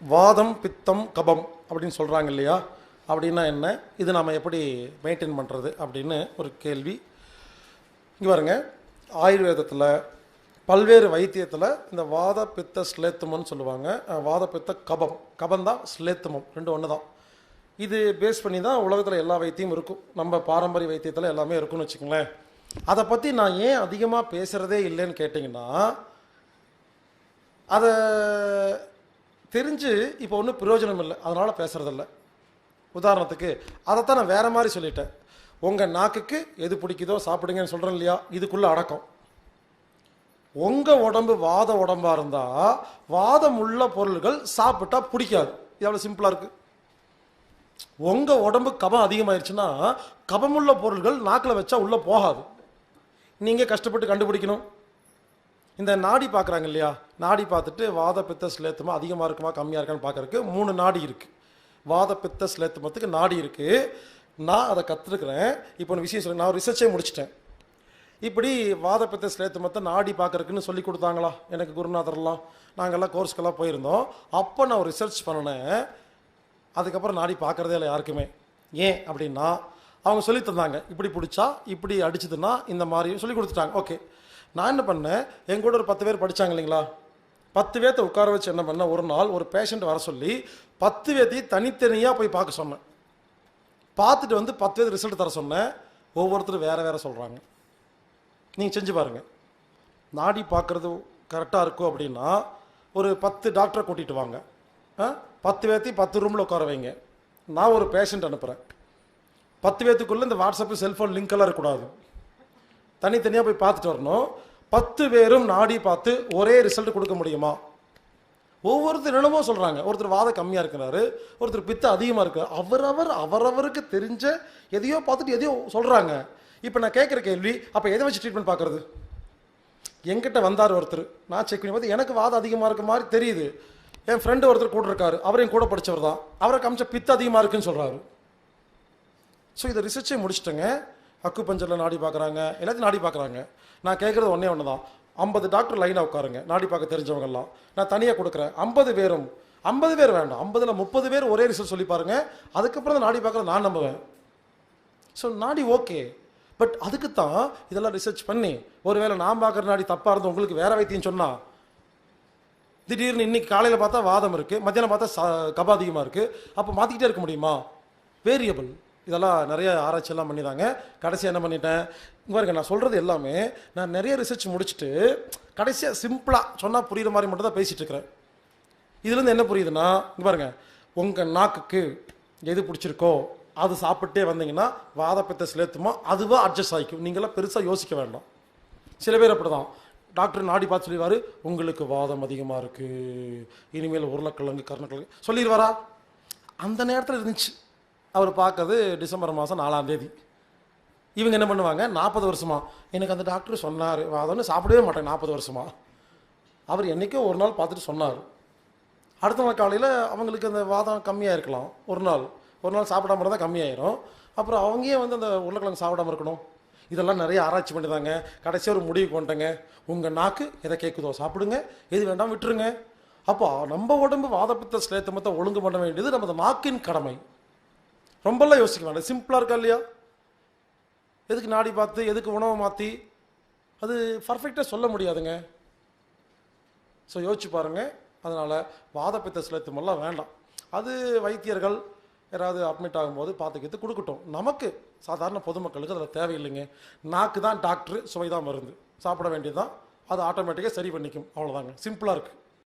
வாதம் பித்தம் கபம் அப்படின்னு சொல்கிறாங்க இல்லையா? அப்படின்னா என்ன? இது நாம் எப்படி மெயின்டைன் பண்ணுறது அப்படின்னு ஒரு கேள்வி. இங்கே பாருங்க. ஆயுர்வேதத்தில் பல்வேறு வைத்தியத்தில் இந்த வாத பித்த ஸ்லேத்துமம்னு சொல்லுவாங்க. வாத பித்த கபம். கபம் தான் ஸ்லேத்துமம். ரெண்டு ஒன்று தான் இது பேஸ் பண்ணி தான் உலகத்தில் எல்லா வைத்தியம் இருக்கும். நம்ம பாரம்பரிய வைத்தியத்தில் எல்லாமே இருக்கும்னு வச்சுக்கோங்களேன். அதை பற்றி நான் ஏன் அதிகமாக பேசுகிறதே இல்லைன்னு கேட்டிங்கன்னா அதை தெரிஞ்சு இப்போ ஒன்றும் பிரயோஜனம் இல்லை. அதனால் பேசுகிறதில்ல உதாரணத்துக்கு அதைத்தான் நான் வேற மாதிரி சொல்லிட்டேன். உங்கள் நாக்குக்கு எது பிடிக்குதோ சாப்பிடுங்கன்னு சொல்கிறேன் இல்லையா? இதுக்குள்ளே அடக்கம். உங்கள் உடம்பு வாத உடம்பாக இருந்தால் வாதம் உள்ள பொருள்கள் சாப்பிட்டா பிடிக்காது. இது எவ்வளோ சிம்பிளாக இருக்குது உங்கள் உடம்பு கபம் அதிகமாயிருச்சுன்னா கபமுள்ள பொருள்கள் நாக்கில் வச்சா உள்ளே போகாது. நீங்கள் கஷ்டப்பட்டு கண்டுபிடிக்கணும். இந்த நாடி பார்க்குறாங்க இல்லையா? நாடி பார்த்துட்டு வாத பித்த ஸ்லேத்துமா அதிகமாக இருக்குமா கம்மியாக இருக்கான்னு பார்க்கறதுக்கு மூணு நாடி இருக்குது வாத பித்த ஸ்லேத்துமத்துக்கு நாடி இருக்குது நான் அதை கற்றுருக்குறேன் இப்போ ஒன்று விஷயம் சொல்ல நான் ஒரு ரிசர்ச்சே முடிச்சிட்டேன். இப்படி வாத பித்த ஸ்லேத்துமத்தை நாடி பார்க்குறக்குன்னு சொல்லி கொடுத்தாங்களா? எனக்கு குருநாதர்லாம். நாங்கள்லாம் கோர்ஸ்க்கெல்லாம் போயிருந்தோம். அப்போ நான் ஒரு ரிசர்ச் பண்ணினேன். அதுக்கப்புறம் நாடி பார்க்குறதே இல்லை யாருக்குமே. ஏன் அப்படின்னா அவங்க சொல்லி தந்தாங்க. இப்படி பிடிச்சா இப்படி அடிச்சதுன்னா இந்த மாதிரி சொல்லி கொடுத்துட்டாங்க. ஓகே நான் என்ன பண்ணேன்? என் கூட ஒரு பத்து பேர் படிச்சாங்க இல்லைங்களா? பத்து பேர்த்த உட்கார வச்சு என்ன பண்ணேன்? ஒரு நாள் ஒரு பேஷண்ட் வர சொல்லி பத்து பேர்த்தையும் தனித்தனியாக போய் பார்க்க சொன்னேன். பார்த்துட்டு வந்து பத்து பேர் ரிசல்ட் தர சொன்னேன். ஒவ்வொருத்தரும் வேறு வேறு சொல்கிறாங்க நீங்கள் செஞ்சு பாருங்க. நாடி பார்க்குறது கரெக்டாக இருக்கும் அப்படின்னா ஒரு பத்து டாக்டரை கூட்டிகிட்டு வாங்க. ஆ? பத்து பேர்த்தையும் பத்து ரூமில் உட்கார வைங்க. நான் ஒரு பேஷண்ட் அனுப்புகிறேன் பத்து பேர்த்துக்குள்ளே இந்த வாட்ஸ்அப்பு செல்ஃபோன் லிங்க் எல்லாம் இருக்கக்கூடாது. தனித்தனியாக போய் பார்த்துட்டு வரணும். பத்து பேரும் நாடி பார்த்து ஒரே ரிசல்ட் கொடுக்க முடியுமா? ஒவ்வொருத்தர் என்னமோ சொல்கிறாங்க ஒருத்தர் வாதம் கம்மியாக இருக்கிறாரு ஒருத்தர் பித்த அதிகமாக இருக்காரு அவரவர் அவரவருக்கு தெரிஞ்ச எதையோ பார்த்துட்டு எதையோ சொல்கிறாங்க இப்போ நான் கேட்குற கேள்வி அப்போ எதை வச்சு ட்ரீட்மெண்ட் பார்க்குறது? என்கிட்ட வந்தார் ஒருத்தர். நான் செக் பண்ணி பார்த்து எனக்கு வாதம் அதிகமாக இருக்க மாதிரி தெரியுது. என் ஃப்ரெண்டு ஒருத்தர் கூட இருக்காரு அவரையும் கூட படிச்சவர் தான். அவரை காமிச்ச பித்து அதிகமாக இருக்குன்னு சொல்கிறாரு ஸோ இதை ரிசர்ச்சே முடிச்சிட்டேங்க. அக்கு பஞ்சரில் நாடி பார்க்குறாங்க எல்லாத்தையும் நாடி பார்க்குறாங்க நான் கேட்குறது ஒன்றே ஒன்று தான் ஐம்பது டாக்டர் லைனாக உட்காருங்க. நாடி பார்க்க தெரிஞ்சவங்கெல்லாம். நான் தனியாக கொடுக்குறேன். ஐம்பது பேரும். ஐம்பது பேர் வேண்டாம். ஐம்பதில் முப்பது பேர் ஒரே ரிசல்ட் சொல்லி பாருங்கள் அதுக்கப்புறம் தான் நாடி பார்க்குறது நான் நம்புவேன். ஸோ நாடி ஓகே பட் அதுக்கு தான் இதெல்லாம் ரிசர்ச் பண்ணி ஒருவேளை நான் பார்க்குற நாடி தப்பாக இருந்து உங்களுக்கு வேற வைத்தியம் சொன்னால் திடீர்னு இன்னைக்கு காலையில் பார்த்தா வாதம் இருக்குது மத்தியானம் பார்த்தா ச- கபாதிகமாக இருக்குது அப்போ மாற்றிக்கிட்டே இருக்க முடியுமா? வேரியபிள் இதெல்லாம் நிறைய ஆராய்ச்சியெல்லாம் பண்ணிதாங்க. கடைசி என்ன பண்ணிட்டேன்? இங்க பாருங்க நான் சொல்கிறது எல்லாமே நான் நிறைய ரிசர்ச் முடிச்சுட்டு கடைசியாக சிம்பிளாக சொன்னால் புரியுற மாதிரி மட்டும் தான் பேசிகிட்டு இருக்கிறேன். இதுலேருந்து என்ன புரியுதுன்னா இங்கே பாருங்க உங்கள் நாக்குக்கு எது பிடிச்சிருக்கோ அது சாப்பிட்டே வந்தீங்கன்னா வாதப்பத்தை சிலேத்துமா அதுவாக அட்ஜஸ்ட் ஆகிக்கும். நீங்களாம் பெருசாக யோசிக்க வேண்டாம். சில பேர் அப்படிதான். டாக்டர் நாடி பார்த்து சொல்லிடுவார் உங்களுக்கு வாதம் அதிகமாக இருக்குது இனிமேல் உருளைக்கிழங்கு கருணக்கிழங்கு சொல்லிடுவாரா? அந்த நேரத்தில் இருந்துச்சு. அவர் பார்க்கறது டிசம்பர் மாதம் நாலாம் தேதி. இவங்க என்ன பண்ணுவாங்க? நாற்பது வருஷமா. எனக்கு அந்த டாக்டர் சொன்னார். வாதம்னு சாப்பிடவே மாட்டேன் நாற்பது வருஷமா. அவர் என்றைக்கோ ஒரு நாள் பார்த்துட்டு சொன்னார். அடுத்த நாள் காலையில் அவங்களுக்கு அந்த வாதம் கம்மியாக இருக்கலாம். ஒரு நாள். ஒரு நாள் சாப்பிடாம இருந்தால் கம்மியாயிரும். அப்புறம் அவங்கயே வந்து அந்த உருளைக்கிழங்கு சாப்பிடாம இருக்கணும். இதெல்லாம் நிறைய ஆராய்ச்சி பண்ணிதாங்க கடைசியாக ஒரு முடிவுக்கு வந்துட்டேங்க. உங்கள் நாக்கு எதை கேட்குதோ சாப்பிடுங்க. எது வேண்டாம் விட்டுருங்க. அப்போ நம்ம உடம்பு வாதப்பித்த ஸ்லேத்தமத்தை ஒழுங்கு பண்ண வேண்டியது நமது நாக்கின் கடமை. ரொம்பலாம் யோசிக்க வேண்டாம் சிம்பிளாக இருக்கா இல்லையா? எதுக்கு நாடி பார்த்து எதுக்கு உணவை மாற்றி அது பர்ஃபெக்டாக சொல்ல முடியாதுங்க. ஸோ யோசிச்சு பாருங்க. அதனால் வாதப்பித்த சிலத்துமெல்லாம் வேண்டாம். அது வைத்தியர்கள் யாராவது அட்மிட் ஆகும்போது பார்த்துக்கிட்டு கொடுக்கட்டும். நமக்கு சாதாரண பொதுமக்களுக்கு அதில் தேவையில்லைங்க. நாக்கு தான் டாக்டர் சுவை தான் மருந்து. சாப்பிட வேண்டியது தான் அது ஆட்டோமேட்டிக்காக சரி பண்ணிக்கும். அவ்வளோதாங்க சிம்பிளாக இருக்குது